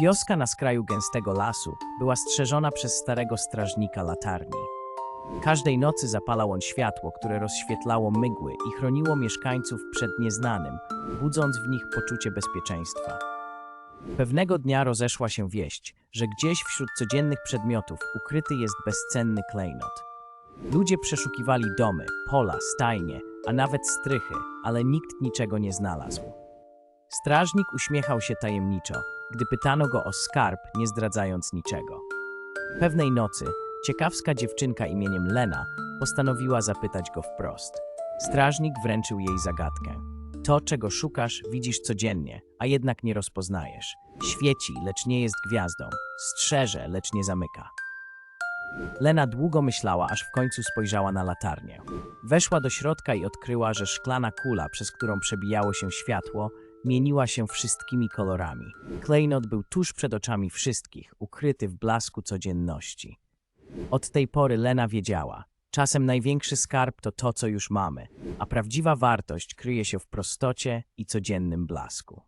Wioska na skraju gęstego lasu była strzeżona przez starego strażnika latarni. Każdej nocy zapalał on światło, które rozświetlało mygły i chroniło mieszkańców przed nieznanym, budząc w nich poczucie bezpieczeństwa. Pewnego dnia rozeszła się wieść, że gdzieś wśród codziennych przedmiotów ukryty jest bezcenny klejnot. Ludzie przeszukiwali domy, pola, stajnie, a nawet strychy, ale nikt niczego nie znalazł. Strażnik uśmiechał się tajemniczo, gdy pytano go o skarb, nie zdradzając niczego. Pewnej nocy ciekawska dziewczynka imieniem Lena postanowiła zapytać go wprost. Strażnik wręczył jej zagadkę. To, czego szukasz, widzisz codziennie, a jednak nie rozpoznajesz. Świeci, lecz nie jest gwiazdą. Strzeże, lecz nie zamyka. Lena długo myślała, aż w końcu spojrzała na latarnię. Weszła do środka i odkryła, że szklana kula, przez którą przebijało się światło, mieniła się wszystkimi kolorami. Klejnot był tuż przed oczami wszystkich, ukryty w blasku codzienności. Od tej pory Lena wiedziała, czasem największy skarb to to, co już mamy, a prawdziwa wartość kryje się w prostocie i codziennym blasku.